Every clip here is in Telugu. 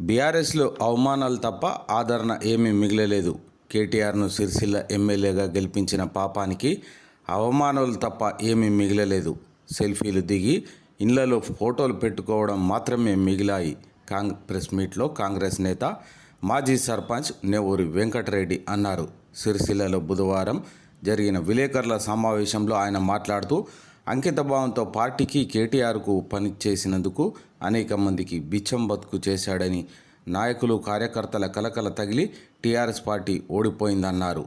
బీఆర్ఎస్లో అవమానాలు తప్ప ఆదరణ ఏమీ మిగలలేదు. కేటీఆర్ను సిరిసిల్ల ఎమ్మెల్యేగా గెలిపించిన పాపానికి అవమానాలు తప్ప ఏమీ మిగలలేదు. సెల్ఫీలు దిగి ఇళ్ళలో ఫోటోలు పెట్టుకోవడం మాత్రమే మిగిలాయి. కాంగ్రెస్ మీట్లో కాంగ్రెస్ నేత మాజీ సర్పంచ్ నెవూరి వెంకటరెడ్డి అన్నారు. సిరిసిల్లలో బుధవారం జరిగిన విలేకరుల సమావేశంలో ఆయన మాట్లాడుతూ అంకితభావంతో పార్టీకి కేటీఆర్కు పనిచేసినందుకు అనేక మందికి బిచ్చం బతుకు చేశాడని నాయకులు కార్యకర్తల కలకల తగిలి టీఆర్ఎస్ పార్టీ ఓడిపోయిందన్నారు.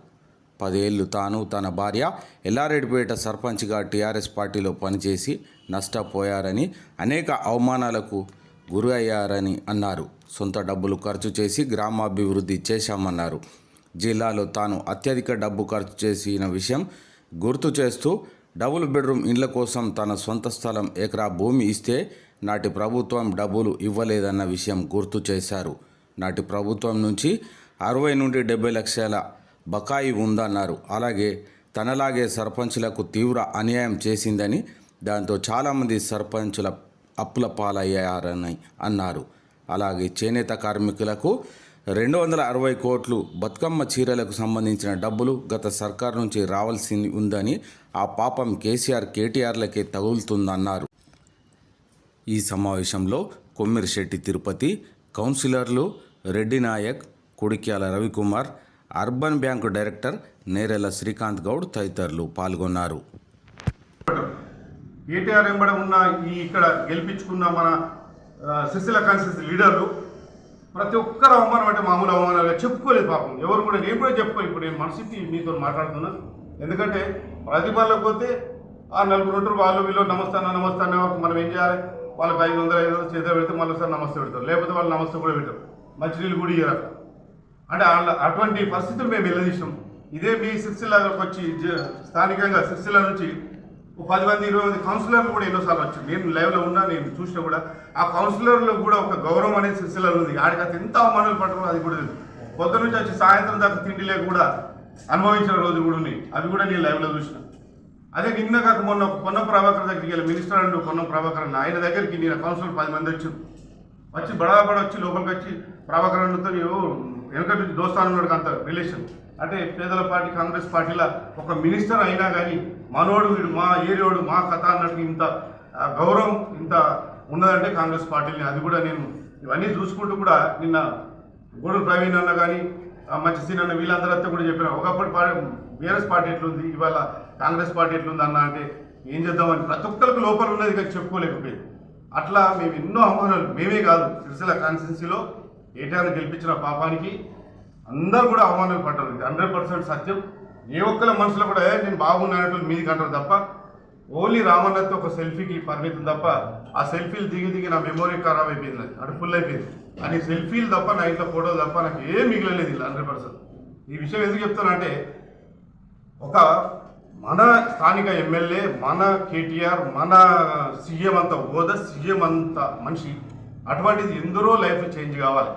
పదేళ్ళు తాను తన భార్య ఎల్లారెడ్డిపేట సర్పంచ్గా టీఆర్ఎస్ పార్టీలో పనిచేసి నష్టపోయారని అనేక అవమానాలకు గురి అయ్యారని అన్నారు. సొంత డబ్బులు ఖర్చు చేసి గ్రామాభివృద్ధి చేశామన్నారు. జిల్లాలో తాను అత్యధిక డబ్బు ఖర్చు చేసిన విషయం గుర్తు చేస్తూ డబుల్ బెడ్రూమ్ ఇండ్ల కోసం తన సొంత స్థలం ఎకరా భూమి ఇస్తే నాటి ప్రభుత్వం డబ్బులు ఇవ్వలేదన్న విషయం గుర్తు చేశారు. నాటి ప్రభుత్వం నుంచి అరవై నుండి డెబ్బై లక్షల బకాయి ఉందన్నారు. అలాగే తనలాగే సర్పంచులకు తీవ్ర అన్యాయం చేసిందని దాంతో చాలామంది సర్పంచుల అప్పుల పాలయ్యారని అన్నారు. అలాగే చేనేత కార్మికులకు రెండు వందల అరవై కోట్లు బతుకమ్మ చీరలకు సంబంధించిన డబ్బులు గత సర్కార్ నుంచి రావాల్సి ఉందని ఆ పాపం కేసీఆర్ కేటీఆర్లకే తగులుతుందన్నారు. ఈ సమావేశంలో కొమ్మిరిశెట్టి తిరుపతి కౌన్సిలర్లు Reddy Naik Kodikyala Ravikumar urban bank director Nerela Srikanth Goud తదితరులు పాల్గొన్నారు. కేటీఆర్ వెంబడ ఉన్న ఈ ఇక్కడ గెలిపించుకున్న మన ఆ, సిరిసిల్ల లీడర్లు ప్రతి ఒక్కరు అవమానం అంటే మామూలు అవమానాలుగా చెప్పుకోలేదు పాపం. ఎవరు కూడా నేను కూడా చెప్పుకోలేదు. ఇప్పుడు నేను మనసుకి మీతో మాట్లాడుతున్నా. ఎందుకంటే ప్రతిభలో పోతే ఆ నలుగురు ఉంటారు. వాళ్ళు వీళ్ళు నమస్తానా నమస్తానా మనం ఏం చేయాలి? వాళ్ళకి ఐదు వందలు ఐదు వందలు చేతిలో పెడితే మళ్ళీ ఒకసారి నమస్తే పెడతారు. లేకపోతే వాళ్ళు నమస్తే కూడా పెట్టారు. మంచినీళ్ళు కూడా ఇయ్యరు అంటే వాళ్ళ- అటువంటి పరిస్థితులు మేము వెళ్ళదీసాం ఇదే మీ సిరిసిల్లాకి వచ్చి స్థానికంగా సిరిసిల్ల నుంచి ఒక పది మంది ఇరవై మంది కౌన్సిలర్లు కూడా ఎన్నోసార్లు వచ్చారు. నేను లైవ్లో ఉన్నా నేను చూసినా కూడా ఆ కౌన్సిలర్లో కూడా ఒక గౌరవం అనేది సిరిసిల్లలో ఉంది. ఆడికి అసలు ఎంత అవమానాలు పడడం అది కూడా లేదు పొద్దు నుంచి వచ్చి సాయంత్రం దాకా తిండి లేకుండా కూడా అనుభవించిన రోజు కూడా ఉన్నాయి. అవి కూడా నేను లైవ్లో చూసినా. అదే నిన్న కాక మొన్న పొన్న ప్రభాకర్ దగ్గరికి వెళ్ళి మినిస్టర్ అండ్ పొన్న ప్రభాకర్ అన్న ఆయన దగ్గరికి నేను కౌన్సిలర్ పది మంది వచ్చారు. వచ్చి బడాబడ వచ్చి లోపలికి వచ్చి ప్రభాకర్ అన్నతో వెనకటి నుంచి దోస్తాను అంత రిలేషన్ అంటే పేదల పార్టీ కాంగ్రెస్ పార్టీలో ఒక మినిస్టర్ అయినా కానీ మనోడు వీడు మా ఏరియోడు మా కథ అన్నట్టు ఇంత గౌరవం ఇంత ఉన్నదంటే కాంగ్రెస్ పార్టీని అది కూడా నేను ఇవన్నీ చూసుకుంటూ కూడా నిన్న గూడూరు ప్రవీణ్ అన్న కానీ మంచి సీన్ అన్న వీళ్ళందరితో కూడా చెప్పిన ఒకప్పుడు పార్టీ బీఆర్ఎస్ పార్టీ ఎట్లుంది? ఇవాళ కాంగ్రెస్ పార్టీ ఎట్లుంది అన్న అంటే ఏం చేద్దామని ప్రతి ఒక్కరికి లోపల ఉన్నది కానీ చెప్పుకోలేకపోయింది. అట్లా మేము ఎన్నో అవమానాలు మేమే కాదు సిరిసిల్ల కాన్స్టిట్యున్సీలో ఏటాను గెలిపించిన పాపానికి అందరూ కూడా అవమానాలు పడ్డారు. ఇది హండ్రెడ్ పర్సెంట్ సత్యం. ఏ ఒక్కల మనసులో కూడా నేను బాగున్నానట్టు మీది కంటారు తప్ప ఓన్లీ రామన్నతో ఒక సెల్ఫీకి పరిమితం తప్ప ఆ సెల్ఫీలు దిగి దిగి నా మెమొరీ ఖరాబ్ అయిపోయింది అది అటు ఫుల్ అయిపోయింది. అని సెల్ఫీలు తప్ప నా ఇంట్లో ఫోటోలు తప్ప నాకు ఏం మిగిలలేదు ఇలా హండ్రెడ్ పర్సెంట్. ఈ విషయం ఎందుకు చెప్తానంటే ఒక మన స్థానిక ఎమ్మెల్యే మన కేటీఆర్ మన సీఎం అంత హోదా సీఎం అంత మనిషి. అటువంటిది ఎందరో లైఫ్ చేంజ్ కావాలి.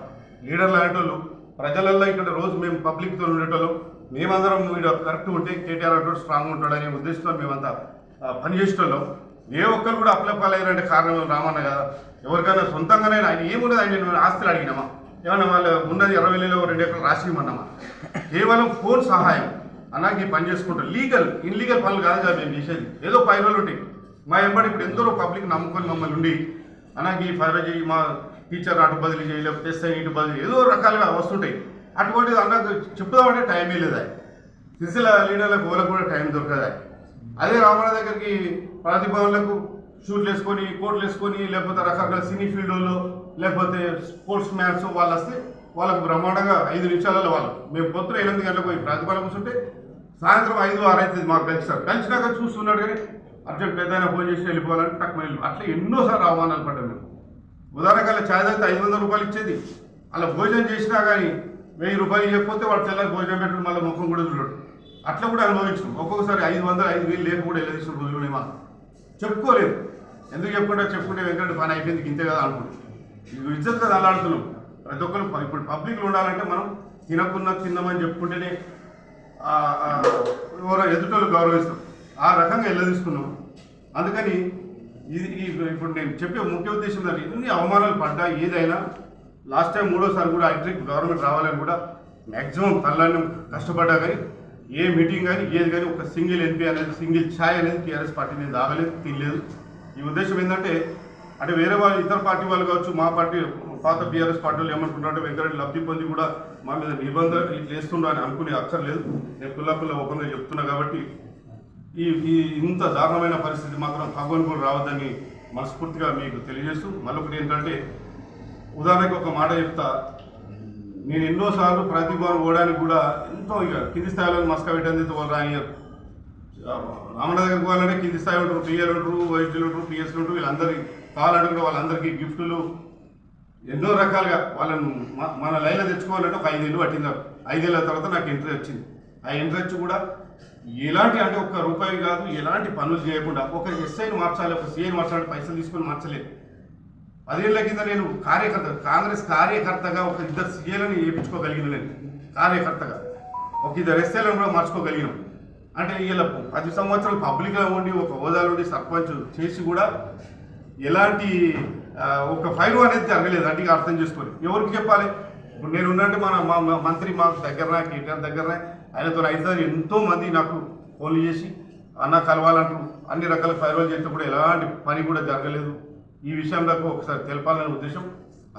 లీడర్లు అనేటోళ్ళు ప్రజలల్లో ఇక్కడ రోజు మేము పబ్లిక్తో ఉండేటోళ్ళు. మేమందరం వీడు కరెక్ట్ ఉంటే కేటీఆర్ అంటూ స్ట్రాంగ్ ఉంటాడనే ఉద్దేశంతో మేమంతా పనిచేసేటోళ్ళం ఏ ఒక్కరు కూడా అప్లపాలయ్యారంటే కారణం రామన్న కదా. ఎవరికైనా సొంతంగానే ఆయన ఏమున్నది ఆయన ఆస్తులు అడిగినామా? ఏమన్నా వాళ్ళు ఉన్నది ఇరవై వేలు రెండు ఎకరాలు రాసి ఇమ్మన్నామా కేవలం ఫోన్ సహాయం. అలాగే పని చేసుకుంటాం లీగల్ ఇన్లీగల్ పనులు కాదు కదా మేము చేసేది. ఏదో పై రోజులు ఉంటాయి మా ఎంబడి ఇప్పుడు ఎందరో పబ్లిక్ నమ్ముకొని మమ్మల్ని ఉండి అలాగే ఫైర్ చేయి మా టీచర్ అటు బదిలీ చేయి లేకపోతే ఎస్ఐ ఇటు బదిలీ ఏదో రకాలుగా వస్తుంటాయి. అటువంటిది అన్నకు చెప్పుదామంటే టైమే లేదా సిరిసిల్ల లీడర్లకు ఓలకు కూడా టైం దొరకదా అదే రామణ దగ్గరికి ప్రతిభావులకు షూట్లు వేసుకొని కోట్లు వేసుకొని లేకపోతే రకరకాల సినీ ఫీల్డ్ లేకపోతే స్పోర్ట్స్ మ్యాన్స్ వాళ్ళు వస్తే వాళ్ళకు బ్రహ్మాండంగా ఐదు నిమిషాలలో వాళ్ళు. మేము పొద్దున ఎనిమిది గంటలకు పోయి ప్రతిఫలం కూర్చుంటే సాయంత్రం ఐదు ఆరు అవుతుంది మాకు కలిసారు కలిసినాక చూస్తున్నాడు కానీ అర్జెంట్ పెద్ద ఫోన్ చేసి వెళ్ళిపోవాలని టక్ వెళ్ళి అట్లా ఎన్నోసార్లు అవమానాలు పడ్డాం మేము. ఉదాహరణకల్లా ఛాయ్ తాగితే ఐదు వందల రూపాయలు ఇచ్చేది. అలా భోజనం చేసినా కానీ వెయ్యి రూపాయలు ఇవ్వకపోతే వాడు తెల్లని భోజనం పెట్టడం మళ్ళీ ముఖం కూడా చూడడు. అట్లా కూడా అనుభవించాం ఒక్కొక్కసారి ఐదు వందలు ఐదు వేలు లేక కూడా వెళ్ళదీసిన రోజులు ఉన్నాయి మాకు. చెప్పుకోలేదు. ఎందుకు చెప్పుకుంటే? చెప్పుకుంటే వెంకట పని అయిపోయింది ఇంతే కదా అనుకుంటాం. ఇది ఇజ్జత్ కదా అలాడుతున్నాం ప్రతి ఒక్కరు ఇప్పుడు పబ్లిక్లో ఉండాలంటే మనం తినకున్నా తిన్నామని చెప్పుకుంటేనే ఎవరో ఎదుటోళ్ళు గౌరవిస్తాం. ఆ రకంగా వెళ్ళదీసుకున్నాం అందుకని ఇది ఇప్పుడు నేను చెప్పే ముఖ్య ఉద్దేశం ఏంటంటే ఎన్ని అవమానాలు పడ్డా ఏదైనా లాస్ట్ టైం మూడోసారి కూడా హైట్రిక్ గవర్నమెంట్ రావాలని కూడా మ్యాక్సిమం తల్లాన్ని కష్టపడ్డా కానీ ఏ మీటింగ్ కానీ ఏది కానీ ఒక సింగిల్ ఎంపీ అనేది సింగిల్ ఛాయ్ అనేది టీఆర్ఎస్ పార్టీ నేను తాగలేదు తినలేదు. ఈ ఉద్దేశం ఏంటంటే అంటే వేరే వాళ్ళు ఇతర పార్టీ వాళ్ళు కావచ్చు మా పార్టీ పాత బీఆర్ఎస్ పార్టీలు వాళ్ళు ఏమనుకుంటారంటే వెంకరెడ్డి లబ్ధి పొంది కూడా మా మీద నిబంధన ఇట్లా అని అనుకునే అక్కర్లేదు నేను పిల్ల పిల్ల ఓపెన్గా చెప్తున్నా కాబట్టి ఈ ఈ ఇంత దారుణమైన పరిస్థితి మాత్రం తగ్గని కూడా రావద్దని మనస్ఫూర్తిగా మీకు తెలియజేస్తూ మరొకటి ఏంటంటే ఉదాహరణకి ఒక మాట చెప్తా. నేను ఎన్నోసార్లు ప్రతిభవన్ పోవడానికి కూడా ఎంతో ఇక కింది స్థాయిలో మస్క పెట్టేందుకు వాళ్ళు రానియరు రామణ పోవాలంటే కింది స్థాయి ఉంటారు పిఎల్ ఉంటారు వైద్యులు ఉంటారు పిఎస్లు ఉంటారు వీళ్ళందరికీ కావాలంటే కూడా వాళ్ళందరికీ గిఫ్టులు ఎన్నో రకాలుగా వాళ్ళని మన లైన్లో తెచ్చుకోవాలంటే ఒక ఐదేళ్ళు పట్టిందారు ఐదేళ్ళ తర్వాత నాకు ఇంట్రెస్ట్ వచ్చింది. ఆ ఇంట్రెస్ట్ కూడా ఎలాంటి అంటే ఒక్క రూపాయి కాదు ఎలాంటి పనులు చేయకుండా ఒక ఎస్ఐని మార్చాలి ఒక సీఐని మార్చాలి పైసలు తీసుకొని మార్చలేదు. పదేళ్ళ కింద నేను కార్యకర్త కాంగ్రెస్ కార్యకర్తగా ఒక ఇద్దరు సీఏలను వేయించుకోగలిగిన నేను. కార్యకర్తగా. ఒక ఇద్దరు ఎస్ఐలను కూడా మార్చుకోగలిగినాం. అంటే వీళ్ళ పది సంవత్సరాలు పబ్లిక్గా ఉండి ఒక హోదాలో ఉండి సర్పంచ్ చేసి కూడా ఎలాంటి ఒక ఫైర్ అనేది జరగలేదు అంటే అర్థం చేసుకొని ఎవరికి చెప్పాలి? ఇప్పుడు నేను ఉన్నట్టు మన మా మా మంత్రి మాకు దగ్గర కేటీఆర్ దగ్గరనే ఆయనతో అయితే ఎంతో మంది నాకు ఫోన్లు చేసి అన్న కలవాలంటూ అన్ని రకాల ఫైర్వాల్ చేస్తే కూడా ఎలాంటి పని కూడా జరగలేదు. ఈ విషయం నాకు ఒకసారి తెలపాలనే ఉద్దేశం.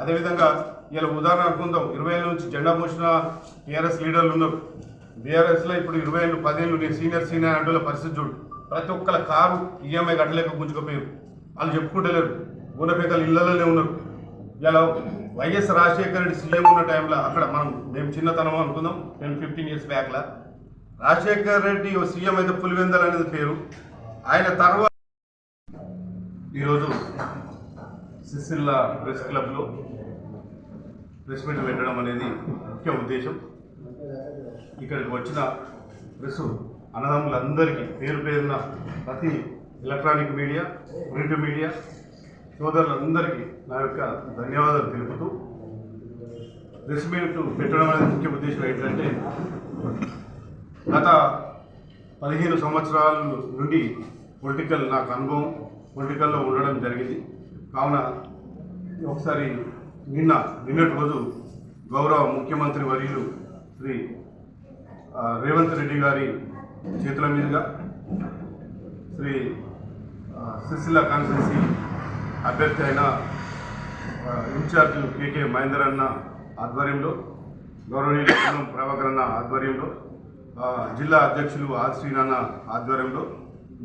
అదేవిధంగా ఇలా ఉదాహరణ అనుకుందాం. ఇరవై ఏళ్ళ నుంచి జెండా మోసిన టీఆర్ఎస్ లీడర్లు ఉన్నారు. బీఆర్ఎస్లో ఇప్పుడు ఇరవై ఏళ్ళు పదేళ్ళు నేను సీనియర్ సీనియర్ అంటే పరిస్థితి చూడు. ప్రతి ఒక్కళ్ళ కారు ఈఎంఐ కట్టలేక గుంజుకపోయారు. వాళ్ళు చెప్పుకుంటలేరు. గుణపేకలు ఇళ్ళలోనే ఉన్నారు. ఇలా వైఎస్ రాజశేఖర రెడ్డి సీఎం ఉన్న టైంలో అక్కడ మనం మేము చిన్నతనం అనుకుందాం టెన్ ఫిఫ్టీన్ ఇయర్స్ బ్యాక్లా రాజశేఖర రెడ్డి ఓ సీఎం అయితే పులివెందల్ అనేది పేరు. ఆయన తర్వాత ఈరోజు సిసిల్ల ప్రెస్ క్లబ్లో ప్రెస్ మీట్ పెట్టడం అనేది ముఖ్య ఉద్దేశం. ఇక్కడికి వచ్చిన ప్రెస్ అన్నదమ్ములందరికీ పేరు పేరున ప్రతి ఎలక్ట్రానిక్ మీడియా ప్రింట్ మీడియా సోదరులందరికీ నా యొక్క ధన్యవాదాలు తెలుపుతూ ప్రెస్ మీట్ పెట్టడం అనేది ముఖ్య ఉద్దేశం ఏంటంటే గత పదిహేను సంవత్సరాల నుండి పొలిటికల్ నాకు అనుభవం పొలిటికల్లో ఉండడం జరిగింది. కావున ఒకసారి నిన్న నిన్నటి రోజు గౌరవ ముఖ్యమంత్రి వర్యులు శ్రీ రేవంత్ రెడ్డి గారి చేతుల మీదుగా శ్రీ ఆ, సిరిసిల్ల కాన్స్టిట్యున్సీ అభ్యర్థి అయిన ఇన్ఛార్జ్ కేకే మహేందర్ అన్న ఆధ్వర్యంలో గౌరవనీయులు పొన్నం ప్రభాకర్ అన్న ఆధ్వర్యంలో జిల్లా అధ్యక్షులు ఆర్ శ్రీనాన్న ఆధ్వర్యంలో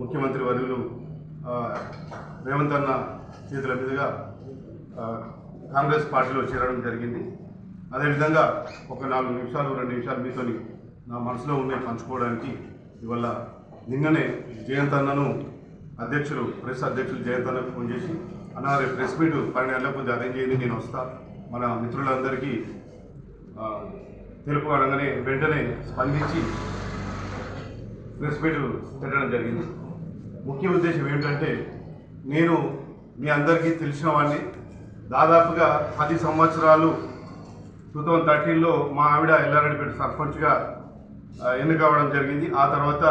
ముఖ్యమంత్రి వర్యులు రేవంత్ అన్న చేతుల మీదుగా కాంగ్రెస్ పార్టీలో చేరడం జరిగింది. అదేవిధంగా ఒక నాలుగు నిమిషాలు రెండు నిమిషాలు మీతోని నా మనసులో ఉన్నాయి పంచుకోవడానికి ఇవాళ నిన్ననే జయంత్ అన్నను అధ్యక్షులు ప్రెస్ అధ్యక్షులు జయంత్ ఫోన్ చేసి అన్న రేపు ప్రెస్ మీట్ పన్నెండు గంటలకు కొద్దిగా అరేంజ్ చేయండి నేను వస్తా. మన మిత్రులందరికీ తెలుపుకోవడంగానే తెలుపు అనగానే వెంటనే స్పందించి ప్రెస్ మీట్ పెట్టడం జరిగింది. ముఖ్య ఉద్దేశం ఏమిటంటే నేను మీ అందరికీ తెలిసిన వాడిని దాదాపుగా పది సంవత్సరాలు టూ థౌజండ్ థర్టీన్లో మా ఆవిడ ఎల్లారెడ్డిపేట సర్పంచ్గా ఆ, ఎన్నికవడం జరిగింది. ఆ తర్వాత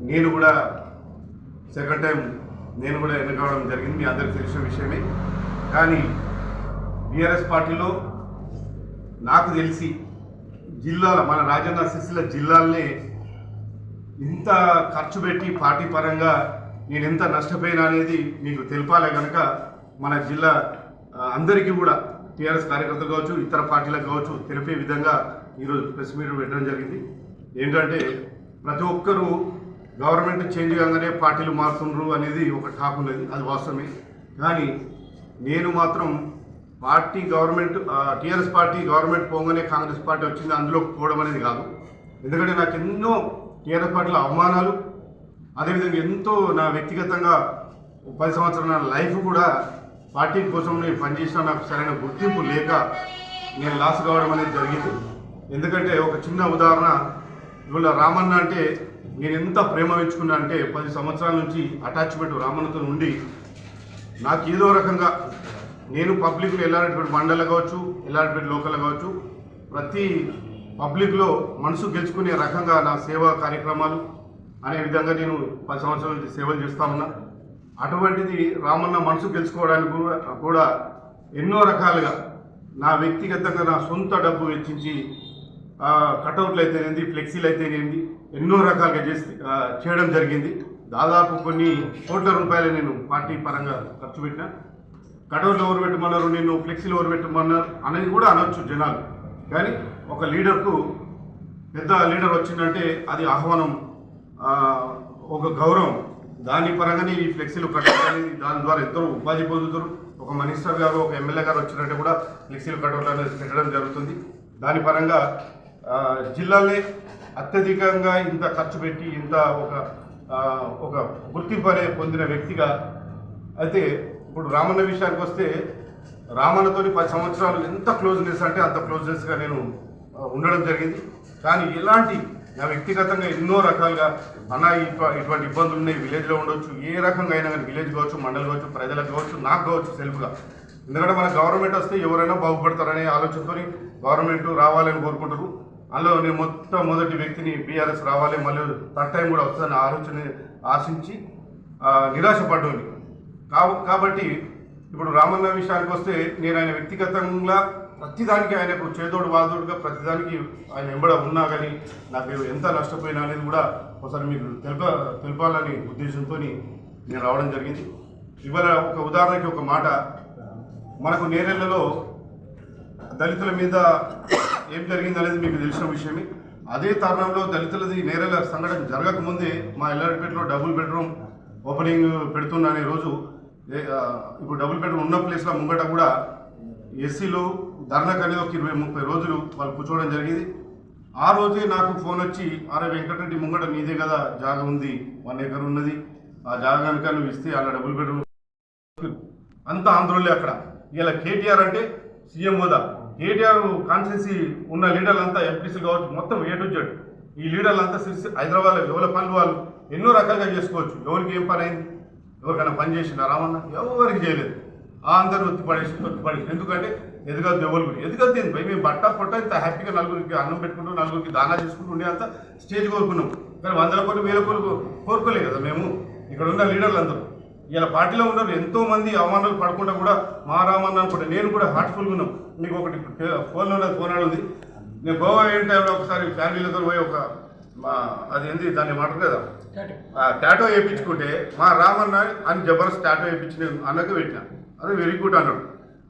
నేను కూడా సెకండ్ టైం నేను కూడా ఎన్నుకోవడం జరిగింది మీ అందరికీ తెలిసిన విషయమే. కానీ బీఆర్ఎస్ పార్టీలో నాకు తెలిసి జిల్లాల మన రాజన్న సిరిసిల్ల జిల్లాలనే ఇంత ఖర్చు పెట్టి పార్టీ పరంగా నేను ఎంత నష్టపోయినా అనేది మీకు తెలిపాలే కనుక మన జిల్లా అందరికీ కూడా టీఆర్ఎస్ కార్యకర్తలు కావచ్చు ఇతర పార్టీలకు కావచ్చు తెలిపే విధంగా ఈరోజు ప్రెస్ మీట్ పెట్టడం జరిగింది. ఏంటంటే ప్రతి ఒక్కరూ గవర్నమెంట్ చేంజ్ కాగానే పార్టీలు మారుతుండ్రు అనేది ఒక టాక్ ఉన్నది. అది వాస్తవమే. కానీ నేను మాత్రం party government TRS party government పోగానే కాంగ్రెస్ పార్టీ వచ్చింది అందులో పోవడం అనేది కాదు. ఎందుకంటే నాకు ఎన్నో టీఆర్ఎస్ పార్టీలో అవమానాలు అదేవిధంగా ఎంతో నా వ్యక్తిగతంగా పది సంవత్సరాల నా లైఫ్ కూడా పార్టీ కోసం నేను పనిచేసిన నాకు సరైన గుర్తింపు లేక నేను లాస్ కావడం అనేది జరిగింది. ఎందుకంటే ఒక చిన్న ఉదాహరణ ఇవాళ రామన్న అంటే నేను ఎంత ప్రేమ పెంచుకున్నా అంటే పది సంవత్సరాల నుంచి అటాచ్మెంట్ రామన్నతో ఉండి నాకు ఏదో రకంగా నేను పబ్లిక్లో ఎల్లారెడ్డిపేట మండలం కావచ్చు ఎల్లారెడ్డిపేట లోకల్ కావచ్చు ప్రతి పబ్లిక్లో మనసు గెలుచుకునే రకంగా నా సేవా కార్యక్రమాలు అనే విధంగా నేను పది సంవత్సరాల నుంచి సేవలు చేస్తా ఉన్నా. అటువంటిది రామన్న మనసు గెలుచుకోవడానికి కూడా- కూడా ఎన్నో రకాలుగా నా వ్యక్తిగతంగా నా సొంత డబ్బు వెచ్చించి కటౌట్లు అయితేనేది ఫ్లెక్సీలు అయితేనేది ఎన్నో రకాలుగా చేసి చేయడం జరిగింది. దాదాపు కొన్ని కోట్ల రూపాయలు నేను పార్టీ పరంగా ఖర్చు పెట్టిన. కటౌట్లు ఎవరు పెట్టమన్నారు నేను ఫ్లెక్సీలు ఎవరు పెట్టమన్నారు అనేది కూడా అనొచ్చు జనాలు. కానీ ఒక లీడర్కు పెద్ద లీడర్ వచ్చిందంటే అది ఆహ్వానం ఒక గౌరవం. దాని పరంగానే ఈ ఫ్లెక్సీలు కట్టడం అనేది దాని ద్వారా ఎంతో ఉపాధి పొందుతారు. ఒక మినిస్టర్ గారు ఒక ఎమ్మెల్యే గారు వచ్చినట్టే కూడా ఫ్లెక్సీలు కట్టడం అనేది పెట్టడం జరుగుతుంది. దాని పరంగా జిల్లాలే అత్యధికంగా ఇంత ఖర్చు పెట్టి ఇంత ఒక ఒక గుర్తింపు పొందిన వ్యక్తిగా అయితే ఇప్పుడు రామన్న విషయానికి వస్తే రామన్నతోని పది సంవత్సరాలు ఎంత క్లోజ్నెస్ అంటే అంత క్లోజ్నెస్గా నేను ఉండడం జరిగింది. కానీ ఎలాంటి నా వ్యక్తిగతంగా ఎన్నో రకాలుగా అన్న ఇటువంటి ఇబ్బందులు ఉన్నాయి. విలేజ్లో ఉండొచ్చు ఏ రకంగా అయినా కానీ విలేజ్ కావచ్చు మండలి కావచ్చు ప్రజలకు కావచ్చు నాకు కావచ్చు సెల్ఫ్గా. ఎందుకంటే మన గవర్నమెంట్ వస్తే ఎవరైనా బాగుపడతారనే ఆలోచనతో గవర్నమెంట్ రావాలని కోరుకుంటారు అందులో నేను మొత్తం మొదటి వ్యక్తిని బీఆర్ఎస్ రావాలి మళ్ళీ థర్డ్ టైం కూడా వస్తుందని ఆలోచన ఆశించి నిరాశపడ్డాను కాబ- కాబట్టి ఇప్పుడు రామన్న విషయానికి వస్తే నేను ఆయన వ్యక్తిగతంగా ప్రతిదానికి ఆయనకు చేదోడు వాదోడుగా ప్రతిదానికి ఆయన వెంబడ ఉన్నా కానీ నాకు ఎంత నష్టపోయినా అనేది కూడా ఒకసారి మీకు తెలుప తెలపాలని ఉద్దేశంతో నేను రావడం జరిగింది. ఇవాళ ఒక ఉదాహరణకి ఒక మాట. మనకు నేరెళ్ళలో దళితుల మీద ఏం జరిగింది అనేది మీకు తెలిసిన విషయమే. అదే తరుణంలో దళితులది నేరల సంఘటన జరగకముందే మా ఎల్లారెడ్డిపేటలో డబుల్ బెడ్రూమ్ ఓపెనింగ్ పెడుతున్నాను అనే రోజు ఇప్పుడు డబుల్ బెడ్రూమ్ ఉన్న ప్లేస్లో ముంగట కూడా ఎస్సీలు ధర్నాకు అనేది ఒక ఇరవై ముప్పై రోజులు వాళ్ళు కూర్చోవడం జరిగింది. ఆ రోజే నాకు ఫోన్ వచ్చి అరే వెంకటరెడ్డి ముంగట నీదే కదా జాగా ఉంది వన్ ఎకర్ ఉన్నది. ఆ జాగా కనుక నువ్వు ఇస్తే అలా డబుల్ బెడ్రూమ్ అంత ఆంధ్రులే అక్కడ. ఇలా కేటీఆర్ అంటే సీఎం హోదా. ఏటీఆర్ కాన్స్టిట్యూన్సీ ఉన్న లీడర్లంతా ఎంపీసీ కావచ్చు మొత్తం ఏ టు జెడ్ ఈ లీడర్లంతా సిరిసి హైదరాబాద్ ఎవరి పనులు వాళ్ళు ఎన్నో రకాలుగా చేసుకోవచ్చు. ఎవరికి ఏం పని అయింది? ఎవరికైనా పని చేసిన రామన్న? ఎవరికి చేయలేదు. ఆ అందరూ ఒత్తి పడేసి ఒత్తి పడేసి ఎందుకంటే ఎదుగద్దు ఎవరు కూడా ఎదుగద్దు భయ? మేము బట్ట పొట్ట ఇంత హ్యాపీగా నలుగురికి అన్నం పెట్టుకుంటూ నలుగురికి దానా చేసుకుంటూ ఉండే అంత స్టేజ్ కోరుకున్నాం కానీ వందల కోట్లు వేల కోట్లు కోరుకోలే కదా మేము. ఇక్కడ ఉన్న లీడర్లు అందరూ ఇలా పార్టీలో ఉన్నారు ఎంతోమంది అవమానాలు పడకుండా కూడా మా రామన్న అనుకుంటే నేను కూడా హార్ట్ఫుల్గా ఉన్నాం. మీకు ఒకటి ఫోన్లో ఉన్నది ఫోన్ ఆడుంది నేను గోవా అయిన టైంలో ఒకసారి ఫ్యామిలీలతో పోయి ఒక మా అది ఏంది దాన్ని ఏమంటారు కదా? టాటో. వేయించుకుంటే మా రామన్న అని జబర్దస్త్ టాటో వేయించి నేను అన్నకు పెట్టిన. అదే వెరీ గుడ్ అన్నాడు.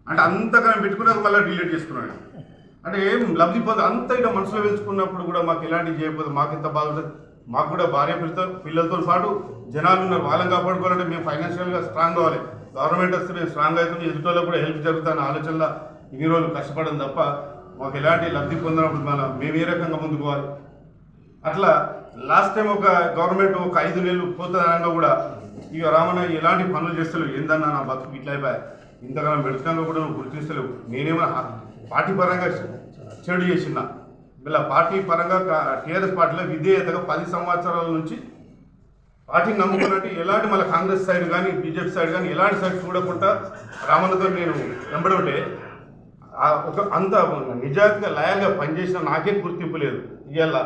అంటే అంతగా పెట్టుకున్నాక మళ్ళీ డిలీట్ చేసుకున్నాడు. అంటే ఏం లబ్ధి పొంది అంత ఇక మనసులో వెలుచుకున్నప్పుడు కూడా మాకు ఎలాంటివి చేయకపోతే మాకు ఎంత బాధ ఉంటుంది. మాకు కూడా భార్య పిల్లతో పిల్లలతో పాటు జనాలు ఉన్నారు. వాళ్ళని కాపాడుకోవాలంటే మేము ఫైనాన్షియల్గా స్ట్రాంగ్ కావాలి గవర్నమెంట్ వస్తే మేము స్ట్రాంగ్ అవుతుంది ఎదుటోళ్ళకి కూడా హెల్ప్ జరుగుతున్న ఆలోచనలో ఇన్ని రోజులు కష్టపడడం తప్ప మాకు ఎలాంటి లబ్ధి పొందినప్పుడు మన మేము ఏ రకంగా ముందుకు పోవాలి? అట్లా లాస్ట్ టైం ఒక గవర్నమెంట్ ఒక ఐదు నెలలు పోతుందనగా కూడా ఇక రామన్న ఎలాంటి పనులు చేస్తలేవు ఏందన్నా నా బతుకు ఇట్లా అయిపోయా? ఇంతకాలం పెడుతున్నా కూడా నువ్వు గుర్తిస్తలేవు నేనేమో పార్టీ పరంగా చెడు చేసిన? ఇలా పార్టీ పరంగా టీఆర్ఎస్ పార్టీలో విధేయతగా పది సంవత్సరాల నుంచి పార్టీని నమ్ముకున్నట్టు ఎలాంటి మళ్ళీ కాంగ్రెస్ సైడ్ కానీ బీజేపీ సైడ్ కానీ ఎలాంటి సైడ్ చూడకుండా రామన్నతో నేను వెంబడి ఉంటే ఒక అంత నిజాయితీగా లయాల్గా పనిచేసిన నాకేం గుర్తింపు లేదు. ఇవాళ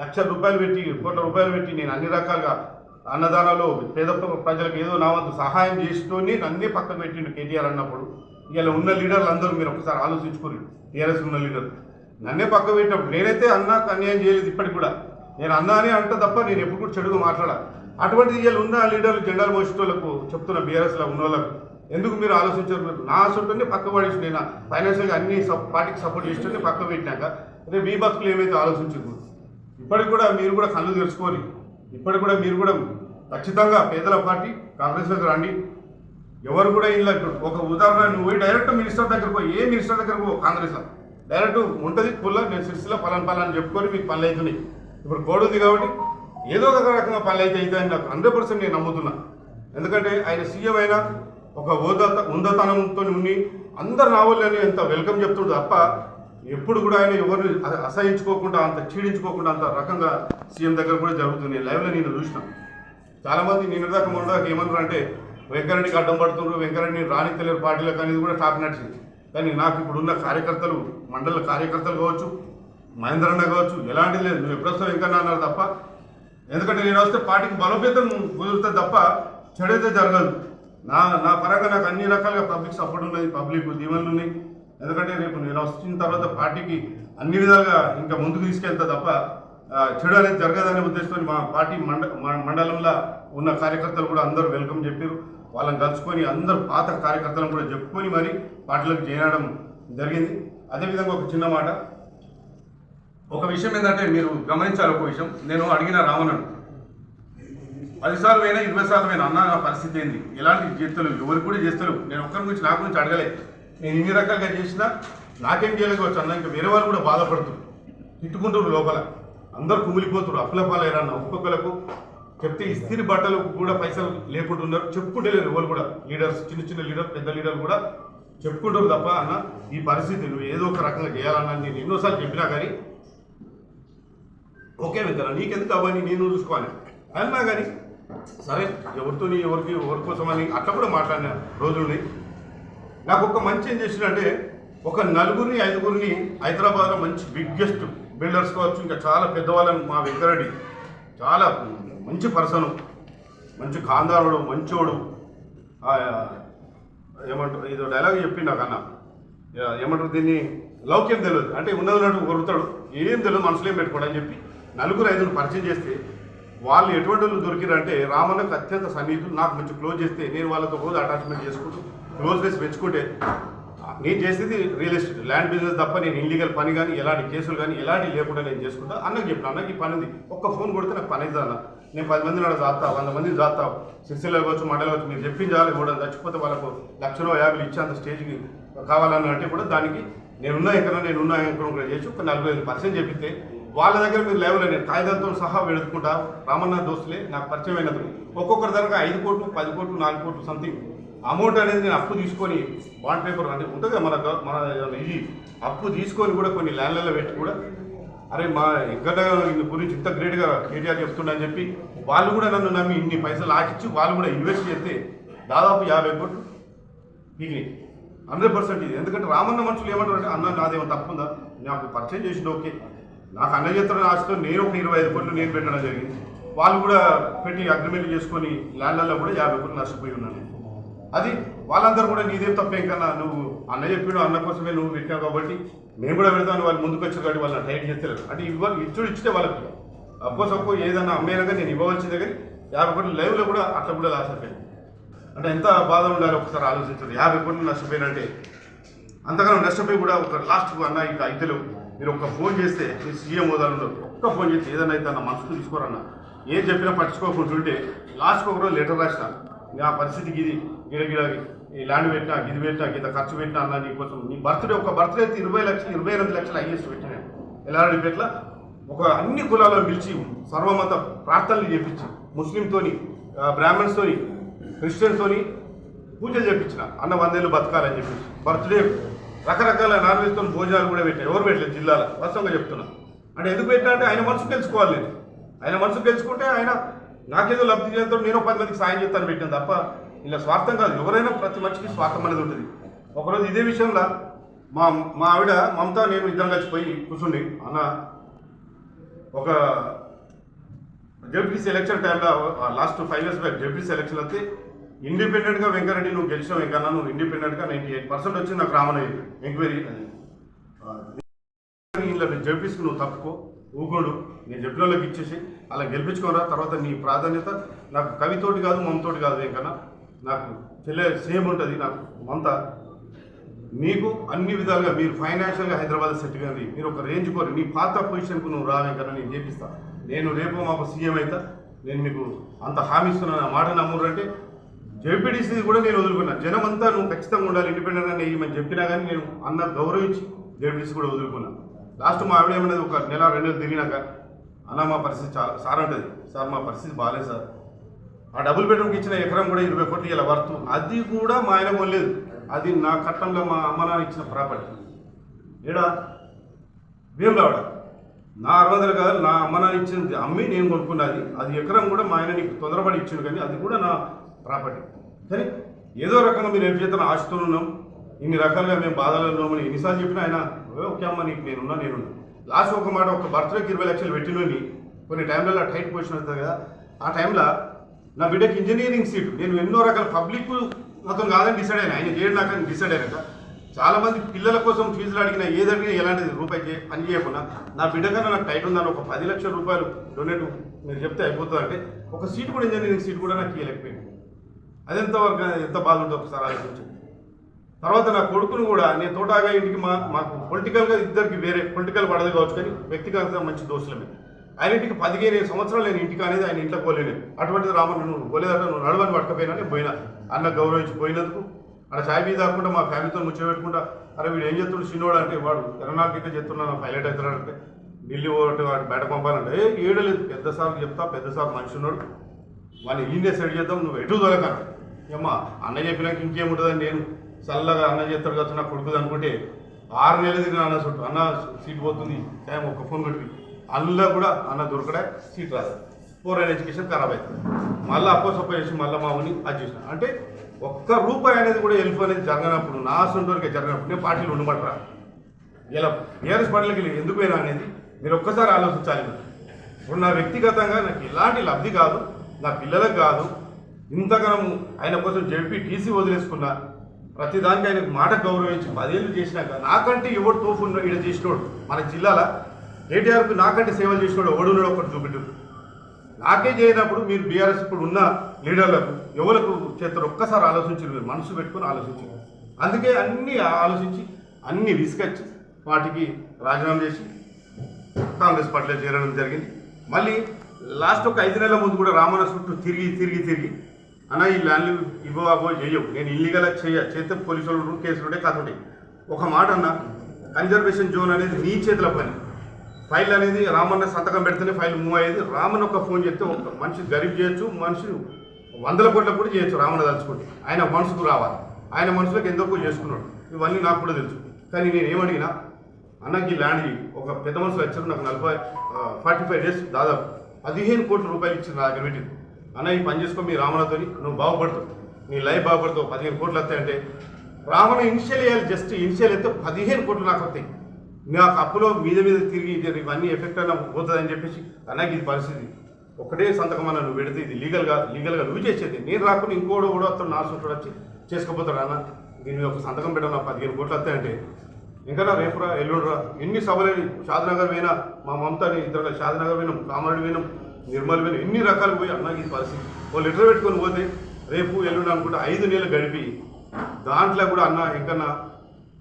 లక్ష రూపాయలు పెట్టి కోట్ల రూపాయలు పెట్టి నేను అన్ని రకాలుగా అన్నదానాలు పేద ప్రజలకు ఏదో నా వంతు సహాయం చేస్తూనే నన్నే పక్కన పెట్టిండు కేటీఆర్ అన్నప్పుడు. ఇవాళ ఉన్న లీడర్లు అందరూ మీరు ఒకసారి ఆలోచించుకోరు టీఆర్ఎస్ ఉన్న లీడర్. నన్నే పక్క పెట్టినప్పుడు నేనైతే అన్నాకు అన్యాయం చేయలేదు ఇప్పటికి కూడా. నేను అన్నా అని అంటే తప్ప నేను ఎప్పుడు కూడా చెడుగా మాట్లాడా అటువంటి ఇవాళ ఉన్న లీడర్లు జెండాలు మోసేటోళ్ళకు చెప్తున్న బీఆర్ఎస్లో ఉన్న వాళ్ళకు ఎందుకు మీరు ఆలోచించారు? మీరు నా సొంతనే పక్క పడేసి నేను ఫైనాన్షియల్గా అన్ని సప్ పార్టీకి సపోర్ట్ చేస్తుంటే పక్క పెట్టినాక. అదే మీ బతుకులు ఏమైతే ఆలోచించకూడదు? ఇప్పటికి కూడా మీరు కూడా కళ్ళు తెరుచుకొని ఇప్పటికి కూడా మీరు కూడా ఖచ్చితంగా పేదల పార్టీ కాంగ్రెస్లోకి రండి. ఎవరు కూడా ఇలా ఒక ఉదాహరణ నువ్వు పోయి డైరెక్ట్ మినిస్టర్ దగ్గరకు పోయి ఏ మినిస్టర్ దగ్గరకు పో కాంగ్రెస్లో డైరెక్ట్ ఉంటుంది పుల్ల నేను సిరిసిలో పలాన్ పలాన్ చెప్పుకొని మీకు పనులు అవుతున్నాయి ఇప్పుడు కోడ్ ఉంది కాబట్టి ఏదో ఒక రకంగా పనులు అయితే అవుతాయని నాకు హండ్రెడ్ పర్సెంట్ నేను నమ్ముతున్నా. ఎందుకంటే ఆయన సీఎం అయినా ఒక హోదా ఉందతనంతో ఉండి అందరు నా వాళ్ళని ఎంత వెల్కమ్ చెప్తుండే తప్ప ఎప్పుడు కూడా ఆయన ఎవరిని అసహించుకోకుండా అంత చీడించుకోకుండా అంత రకంగా సీఎం దగ్గర కూడా జరుగుతుంది. లైవ్లో నేను చూసిన. చాలామంది నిన్న దాకా మొన్న దాకా ఏమన్నారు అంటే వెంకరెడ్డికి అడ్డం పడుతున్నారు వెంకరెడ్డిని రాని తెలియని పార్టీలకు అనేది కూడా టాక్ నడిచింది. కానీ నాకు ఇప్పుడున్న కార్యకర్తలు మండల కార్యకర్తలు కావచ్చు మహేంద్రన్న కావచ్చు ఎలాంటిది లేదు. నువ్వు ఎప్పుడొస్తావు వెంకన్న అన్నారు తప్ప ఎందుకంటే నేను వస్తే పార్టీకి బలోపేతం కుదురుతుంది తప్ప చెడైతే జరగదు. నా నా పరంగా నాకు అన్ని రకాలుగా పబ్లిక్ సపోర్ట్ ఉన్నది పబ్లిక్ దీవెనలు ఉన్నాయి. ఎందుకంటే రేపు నేను వచ్చిన తర్వాత పార్టీకి అన్ని విధాలుగా ఇంకా ముందుకు తీసుకెళ్తా తప్ప చెడు అనేది జరగదనే ఉద్దేశంతో మా పార్టీ మండ మండలంలో ఉన్న కార్యకర్తలు కూడా అందరూ వెల్కమ్ చెప్పారు. వాళ్ళని కలుసుకొని అందరు పాత కార్యకర్తలను కూడా చెప్పుకొని మరి పార్టీలోకి చేరడం జరిగింది. అదేవిధంగా ఒక చిన్న మాట. ఒక విషయం ఏంటంటే మీరు గమనించాలి ఒక విషయం. నేను అడిగిన రావణను పది సార్లు అయినా ఇరవై సార్లు అయినా అన్న పరిస్థితి ఏంది? ఎలాంటి చేస్తలు ఎవరు కూడా చేస్తలు నేను ఒక్కరి గురించి నా గురించి అడగలే. నేను ఇన్ని రకాలుగా చేసినా నాకేం చేయలేకపోవచ్చు అన్న ఇంకా వేరే వాళ్ళు కూడా బాధపడుతున్నారు. తిట్టుకుంటారు లోపల. అందరు కుమిలిపోతున్నారు. అప్పుల పాలయ్యారన్న ఒక్కొక్కలకు చెప్తే ఇస్త్రీ బట్టలకు కూడా పైసలు లేకుంటున్నారు. చెప్పుకుంటే లేరు ఎవరు కూడా. లీడర్స్ చిన్న చిన్న లీడర్ పెద్ద లీడర్లు కూడా చెప్పుకుంటారు తప్ప అన్న ఈ పరిస్థితి నువ్వు ఏదో ఒక రకంగా చేయాలన్నా నేను ఎన్నోసార్లు చెప్పినా కానీ ఓకే మిత్ర నీకెందుకు అవన్నీ? నేను చూసుకోవాలి. అన్నా కానీ సరే ఎవరితో ఎవరికి ఎవరి కోసం అని అట్లా కూడా మాట్లాడిన రోజుల్ని నాకు ఒక మంచి ఏం చేసిందంటే ఒక నలుగురిని ఐదుగురిని హైదరాబాద్లో మంచి బిగ్గెస్ట్ బిల్డర్స్ కావచ్చు ఇంకా చాలా పెద్దవాళ్ళని మా వెంకరెడ్డి చాలా మంచి పర్సను మంచి ఖాందారుడు మంచోడు. ఏమంటారు ఇది డైలాగ్ చెప్పిండు నాకు అన్న. ఏమంటారు దీన్ని? లౌక్యం తెలియదు. అంటే ఉన్నది ఉన్నట్టు కొరుతాడు ఏం తెలియదు మనసులో ఏం పెట్టుకోడు అని చెప్పి నలుగురు ఐదుగురు పరిచయం చేస్తే వాళ్ళు ఎటువంటి వాళ్ళు దొరికిరంటే రామన్నకు అత్యంత సన్నిహితులు. నాకు మంచి క్లోజ్ చేస్తే నేను వాళ్ళతో రోజు అటాచ్మెంట్ చేసుకుంటూ క్లోజ్నెస్ పెంచుకుంటే నేను చేసేది రియల్ ఎస్టేట్ ల్యాండ్ బిజినెస్ తప్ప నేను ఇల్లీగల్ పని కానీ ఎలాంటి కేసులు కానీ ఎలాంటి లేకుండా నేను చేసుకుంటా. అన్నకు చెప్పిన అన్నకి ఈ పని ఉంది ఒక్క ఫోన్ కొడితే నాకు పని అవుతుంది అన్న నేను పది మంది నాడు జాతా వంద మందిని జాతా సిరిసిల్ల కావచ్చు మండలం కావచ్చు మీరు చెప్పించాలి కూడా చచ్చిపోతే వాళ్ళకు లక్షలో యాభై ఇచ్చేంత స్టేజ్కి కావాలని అంటే కూడా దానికి నేనున్నా ఎక్కడ నేనున్నా ఎక్కడ కూడా చేసి ఒక నలభై ఐదు పర్సెంట్ చెప్పితే వాళ్ళ దగ్గర మీరు లేవలే నేను కాగితాలతో సహా వెళుకుంటా రామన్న దోస్తులే నాకు పరిచయం అయినందుకు. ఒక్కొక్కరి దగ్గర ఐదు కోట్లు పది కోట్లు నాలుగు కోట్లు సంథింగ్ అమౌంట్ అనేది నేను అప్పు తీసుకొని బాండ్ పేపర్ అంటే ఉంటుంది మన మన ఇది. అప్పు తీసుకొని కూడా కొన్ని ల్యాండ్లలో పెట్టి కూడా అరే మా ఇక్కడ గురించి ఇంత గ్రేట్గా కేటీఆర్ చెప్తుండని చెప్పి వాళ్ళు కూడా నన్ను నమ్మి ఇన్ని పైసలు ఆకిచ్చి వాళ్ళు కూడా ఇన్వెస్ట్ చేస్తే దాదాపు యాభై కోట్లు పీకినాయి హండ్రెడ్ పర్సెంట్ ఇది. ఎందుకంటే రామన్న మనుషులు ఏమంటారు అంటే అన్న నాదేమో తప్పుందా? నాకు పరిచయం చేసింది ఓకే. నాకు అన్న చేస్తున్న ఆశతో నేను ఒక ఇరవై ఐదు కోట్లు నేను పెట్టడం జరిగింది. వాళ్ళు కూడా పెట్టి అగ్రిమెంట్ చేసుకొని ల్యాండ్లలో కూడా యాభై కోట్లు నష్టపోయి ఉన్నాను అది వాళ్ళందరూ కూడా నీదేం తప్పేం కన్నా నువ్వు అన్న చెప్పాడు అన్న కోసమే నువ్వు పెట్టావు కాబట్టి మేము కూడా పెడతాను వాళ్ళు ముందుకు వచ్చారు కాబట్టి వాళ్ళని టైట్ చేస్తారు. అంటే ఇవ్వాలి ఇచ్చుడు ఇచ్చితే వాళ్ళకి. అప్పో సప్పో ఏదన్నా అమ్మేనగా నేను ఇవ్వవలసిందే కానీ యాభై కోట్లు లైవ్లో కూడా అట్లా కూడా లాస్ అయిపోయింది. అంటే ఎంత బాధ ఉండాలి ఒకసారి ఆలోచించారు యాభై కోట్లు నష్టపోయినంటే అంతగానో నష్టపోయి కూడా ఒక లాస్ట్ అన్న ఇక అయితే మీరు ఒక ఫోన్ చేస్తే మీ సీఎం హోదాలు ఉండదు ఒక్క ఫోన్ చేస్తే ఏదైనా అయితే అన్న మనసుకు తీసుకోరన్న. ఏం చెప్పినా పట్టించుకోకుంటుంటే లాస్ట్కి ఒక రోజు లెటర్ రాసిన. నా పరిస్థితికి ఇది గిడ గిడ ఈ ల్యాండ్ పెట్టినా ఇది పెట్టినా ఇంత ఖర్చు పెట్టినా అన్న నీకోసం నీ బర్త్డే ఒక బర్త్డే అయితే ఇరవై లక్షలు ఇరవై ఎనిమిది లక్షలు ఐఎస్ పెట్టినా. ఎల్లారెడ్డిపేట్ల ఒక అన్ని కులాల్లో పిలిచి సర్వమత ప్రార్థనలు చేపించి ముస్లింతోని బ్రాహ్మణ్స్తోని క్రిస్టియన్స్తోని పూజలు చేపించిన. అన్న వందేళ్ళు బతకాలని చెప్పి బర్త్డే రకరకాల నాన్ వెజ్తో భోజనాలు కూడా పెట్టారు. ఎవరు పెట్టలేదు జిల్లాలో? వాస్తవంగా చెప్తున్నా. అంటే ఎందుకు పెట్టినా అంటే ఆయన మనసు తెలుసుకోవాలి నేను. ఆయన మనసు తెలుసుకుంటే ఆయన నాకేదో లబ్ధి చేస్తాడు నేను పది మందికి సాయం చేస్తాను పెట్టాను తప్ప ఇలా స్వార్థం కాదు. ఎవరైనా ప్రతి మనిషికి స్వార్థం అనేది ఉంటుంది. ఒకరోజు ఇదే విషయంలో మా మా ఆవిడ మమత నేను ఇద్దరం కలిసిపోయి కూర్చుండి అన్న ఒక జడ్పీసీ ఎలక్షన్ టైంలో last five years back ZPC election అయితే ఇండిపెండెంట్గా వెంకరెడ్డి నువ్వు గెలిచావు వెంకన్న నువ్వు ఇండిపెండెంట్గా నైంటీ ఎయిట్ పర్సెంట్ వచ్చి నాకు రామన్ ఎంక్వైరీ. ఇలా జడ్పీసీకి నువ్వు తప్పుకో. ఊకోడు నేను చెప్పిన వాళ్ళకి ఇచ్చేసి అలా గెలిపించుకోరా. తర్వాత నీ ప్రాధాన్యత నాకు కవితోటి కాదు మమతోటి కాదు వెంకన్న. నాకు చెల్లె సేమ్ ఉంటుంది నాకు మమత. మీకు అన్ని విధాలుగా మీరు ఫైనాన్షియల్గా హైదరాబాద్ సెట్ కానీ మీరు ఒక రేంజ్ కోరి నీ పాత పొజిషన్కు నువ్వు రావే కదా నేను చేపిస్తా నేను రేపు మాకు సీఎం అవుతా నేను మీకు అంత హామీ ఇస్తున్నాను మాట నమ్మురంటే జేపీడీసీ కూడా నేను వదులుకున్నా. జనం అంతా నువ్వు ఖచ్చితంగా ఉండాలి ఇండిపెండెంట్ అని ఏమని చెప్పినా కానీ నేను అన్న గౌరవించి జేపీడీసీ కూడా వదులుకున్నా. లాస్ట్ మా ఆవిడ ఏమన్నది ఒక నెల రెండు నెలలు తిరిగినాక అన్న మా పరిస్థితి చాలా సార్ అంటది సార్ మా పరిస్థితి బాగాలేదు సార్. ఆ డబుల్ బెడ్రూమ్కి ఇచ్చిన ఎకరం కూడా ఇరవై కోట్లు ఇలా వర్త్ అది కూడా మా ఆయన కొనలేదు. అది నా కట్టంలో మా అమ్మ నాన్న ఇచ్చిన ప్రాపర్టీ. ఏడా? భీమరావడ నా అరవదలు కాదు నా అమ్మ నాన్న ఇచ్చింది అమ్మి నేను కొనుక్కున్నది. అది ఎకరం కూడా మా ఆయన నీకు తొందరపడి ఇచ్చిండు కానీ అది కూడా నా ప్రాపర్టీ. కానీ ఏదో రకంగా మీరు ఏం చేస్తాను ఆశతో ఉన్నాం. ఇన్ని రకాలుగా మేము బాధలు ఉన్నామని ఎన్నిసార్లు చెప్పినా ఆయన ఓకే అమ్మ నీకు నేనున్నా నేనున్నా. లాస్ట్ ఒక మాట ఒక బర్త్డేకి ఇరవై లక్షలు పెట్టినని కొన్ని టైంలలో టైట్ పొజిషన్ వస్తుంది కదా ఆ టైంలో నా బిడ్డకి ఇంజనీరింగ్ సీట్ నేను ఎన్నో రకాల పబ్లిక్ నాతో కాదని డిసైడ్ అయినా ఆయన చేయడం నాకు డిసైడ్ అయినాక చాలా మంది పిల్లల కోసం ఫీజులు అడిగిన ఏదడిగినా ఎలాంటిది రూపాయి చే- పని చేయకుండా నా బిడ్డ కన్నా నాకు టైట్ ఉందని ఒక పది లక్షల రూపాయలు డొనేట్ మీరు చెప్తే అయిపోతుంది అంటే ఒక సీట్ కూడా ఇంజనీరింగ్ సీట్ కూడా నాకు ఇవ్వలేకపోయింది అది ఎంతవరకు ఎంత బాధ ఒకసారి ఆలోచించండి తర్వాత నా కొడుకును కూడా నేను తోటాగా ఇంటికి మా మాకు పొలిటికల్గా ఇద్దరికి వేరే పొలిటికల్ పడదు కావచ్చు కానీ వ్యక్తిగతంగా మంచి దోషులమే ఆయన ఇంటికి పదిహేను సంవత్సరాలు నేను ఇంటికి అనేది ఆయన ఇంట్లో పోలేను. అటువంటిది రామన్ నువ్వు పోలేదంటే నువ్వు నడవని పట్టకపోయినా నేను పోయినా. అన్న గౌరవించి పోయినందుకు. అక్కడ చాయ్ మీద కాకుండా మా ఫ్యామిలీతో ముచ్చబెట్టుకుంటా అరే వీడు ఏం చేస్తున్నాడు చిన్నోడు అంటే వాడు ఎర్రనాటిక చెప్తున్నాను పైలట్ అవుతున్నాడు అంటే. ఢిల్లీ పోటీ వాడు బయట పంపాలంటే ఏ ఏడలేదు. పెద్ద సార్ చెప్తా పెద్ద సార్ మనిషి ఉన్నాడు. వాడిని ఇల్లీనే సెట్ చేద్దాం నువ్వు ఎటు దొరకను. ఏమ్మా అన్న చెప్పినాక ఇంకేముంటుందని నేను చల్లగా అన్న చేస్తాడు కదా నా కొడుకుది అనుకుంటే ఆరు నెలలు తిరిగిన అన్న చుట్టూ అన్న సీట్ పోతుంది. టైం ఒక్క ఫోన్ కొట్టి అందులో కూడా అన్న దొరకడా? సీట్ రాదు. ఫోర్ అండ్ ఎడ్యుకేషన్ ఖరాబ్ అవుతుంది. మళ్ళీ అప్ప సప్ప చేసి మళ్ళీ మామూలు అది చేసిన. అంటే ఒక్క రూపాయి అనేది కూడా హెల్ప్ అనేది జరగనప్పుడు నా సొంతవరకే జరగనప్పుడు నేను పార్టీలు ఉండమంటారా? ఇలా టీఆర్ఎస్ పార్టీలకి వెళ్ళి ఎందుకు పోయినా అనేది మీరు ఒక్కసారి ఆలోచించాలి. ఇప్పుడు నా వ్యక్తిగతంగా నాకు ఎలాంటి లబ్ధి కాదు. నా పిల్లలకు కాదు ఇంతగానం ఆయన కోసం జడ్పీ టీసీ వదిలేసుకున్నా ప్రతిదానికి ఆయనకు మాట గౌరవించి పదేళ్ళు చేసినాక నాకంటే ఎవడు తోపు ఈడ చేసినోడు? మన జిల్లాలో? కేటీఆర్కు నాకంటే సేవలు చేసినోడు ఎవడున్నాడు ఒకటి చూపెట్టు నాకే చేయనప్పుడు మీరు బీఆర్ఎస్ ఇప్పుడు ఉన్న లీడర్లకు ఎవరికి చేస్తారు ఒక్కసారి ఆలోచించారు మీరు మనసు పెట్టుకుని ఆలోచించారు అందుకే అన్ని ఆలోచించి అన్ని విసుకొచ్చి వాటికి రాజీనామా చేసి కాంగ్రెస్ పార్టీలో చేరడం జరిగింది. మళ్ళీ లాస్ట్ ఒక ఐదు నెలల ముందు కూడా రామన్న చుట్టూ తిరిగి తిరిగి తిరిగి అన్న ఈ ల్యాండ్లు ఇవ్వబో చేయవు నేను ఇల్లీగల్ చేయ చేస్తే పోలీసు వాళ్ళు కేసులు ఉంటే కాకుంటే ఒక మాట అన్న కన్జర్వేషన్ జోన్ అనేది నీ చేతుల పని. ఫైల్ అనేది రామన్న సంతకం పెడితేనే ఫైల్ మూవ్ అయ్యేది. రామన్ ఒక ఫోన్ చేస్తే ఒక మనిషి గరీబ్ చేయొచ్చు మనిషి వందల కోట్ల కూడా చేయొచ్చు రామన్న తలుచుకుంటే. ఆయన మనసుకు రావాలి. ఆయన మనసులోకి ఎంతో చేసుకున్నాడు? ఇవన్నీ నాకు కూడా తెలుసు. కానీ నేను ఏమడిగినా అన్నకి ల్యాండ్ ఒక పెద్ద మనుషులు వచ్చారు నాకు నలభై ఫార్టీ ఫైవ్ డేస్ దాదాపు పదిహేను కోట్ల రూపాయలు ఇచ్చింది నా దగ్గర పెట్టింది. అన్న ఈ పని చేసుకో మీ రామన్నతో నువ్వు బాగుపడతావు. నీ లైఫ్ బాగుపడతావు. పదిహేను కోట్లు వస్తాయంటే రామణ ఇనిషియల్ వేయాలి జస్ట్ ఇనిషియల్ అయితే పదిహేను కోట్లు నాకు వస్తాయి. నాకు అప్పులో మీద మీద తిరిగి ఇవన్నీ ఎఫెక్ట్ అయినా పోతుందని చెప్పేసి అన్నకి ఇది పరిస్థితి. ఒకటే సంతకం అన్న నువ్వు పెడితే ఇది లీగల్గా లీగల్గా నువ్వు చేసేది. నేను రాకుండా ఇంకోడు కూడా వస్తాడు నాలుగు వచ్చి చేసుకోపోతాడు అన్న. దీని మీద ఒక సంతకం పెట్టడం నాకు పదిహేను కోట్లు వస్తాయంటే ఇంకా నా రేపురా ఎల్లుండిరా. ఎన్ని సభలని షాద్నగర్ పోయినా మా మమతాని ఇద్దరు షాద్నగర్ పోయినాం కామారెడ్డి పోయినాం నిర్మల్ పోయినాం ఎన్ని రకాలు పోయి అన్నా ఈ పరిస్థితి ఓ లెటర్ పెట్టుకొని పోతే రేపు ఎల్లుండి అనుకుంటే ఐదు నెలలు గడిపి దాంట్లో కూడా అన్న ఇంకన్నా.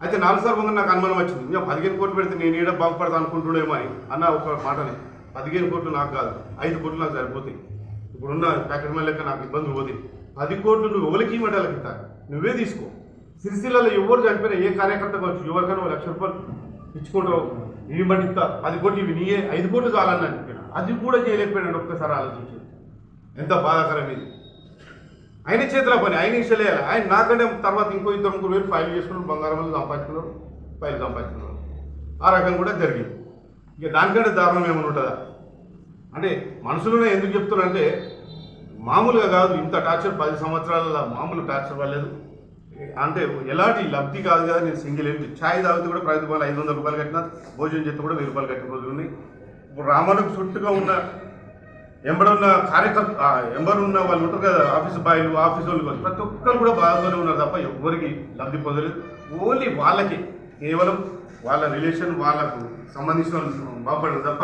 అయితే నాలుగు సార్లు నాకు అనుమానం వచ్చింది. ఇంకా పదిహేను కోట్లు పెడితే నేను ఏడ బాగుపడతా అనుకుంటున్నామో అని. అన్న ఒక మాటని పదిహేను కోట్లు నాకు కాదు ఐదు కోట్లు నాకు సరిపోతాయి. ఇప్పుడున్న ప్యాకెట్ మళ్ళీ లెక్క నాకు ఇబ్బందులు పోతాయి. పది కోట్లు నువ్వు ఎవరికి ఇవ్వమంటే వాళ్ళకి నువ్వే తీసుకో. సిరిసిల్లలో ఎవరు చనిపోయినా ఏ కార్యకర్త కావచ్చు ఎవరికైనా ఒక లక్ష రూపాయలు ఇచ్చుకుంటావు ఇవి బట్టి పది కోట్లు ఇవి నీయే ఐదు కోట్లు చాలని అనిపోయినా అది కూడా చేయలేకపోయినాడు ఒక్కసారి ఆలోచించి. ఎంత బాధాకరం ఇది. ఆయన చేతిలో పని ఆయన ఇష్టలేయాలి. ఆయన నాకంటే తర్వాత ఇంకో ఇద్దరు ముగ్గురు వేలు ఫైల్ చేసుకున్నారు బంగారం వాళ్ళు సంపాదించుకున్నారు ఫైల్ సంపాదించుకున్నారు. ఆ రకం కూడా జరిగింది. ఇక దానికంటే దారుణం ఏమైనా ఉంటుందా? అంటే మనసులోనే ఎందుకు చెప్తున్నానంటే మామూలుగా కాదు ఇంత టార్చర్ పది సంవత్సరాల మామూలు టార్చర్ పడలేదు. అంటే ఎలాంటి లబ్ధి కాదు కదా నేను సింగిల్ ఏంటి ఛాయ్ తాగితే కూడా ప్రతి రూపాయలు ఐదు వందల రూపాయలు కట్టినా భోజనం చేస్తే కూడా వెయ్యి రూపాయలు కట్టిన రోజులు ఉన్నాయి. ఇప్పుడు రామన్నకు చుట్టుగా ఉన్న ఎంబడున్న కార్యకర్త ఎంబడున్న వాళ్ళు ఉంటారు కదా ఆఫీస్ బాయ్లు ఆఫీస్ వాళ్ళు ప్రతి ఒక్కరు కూడా బాగానే ఉన్నారు తప్ప ఎవరికి లబ్ధి పొందలేదు. ఓన్లీ వాళ్ళకి కేవలం వాళ్ళ రిలేషన్ వాళ్ళకు సంబంధించిన వాళ్ళు బాగుపడరు తప్ప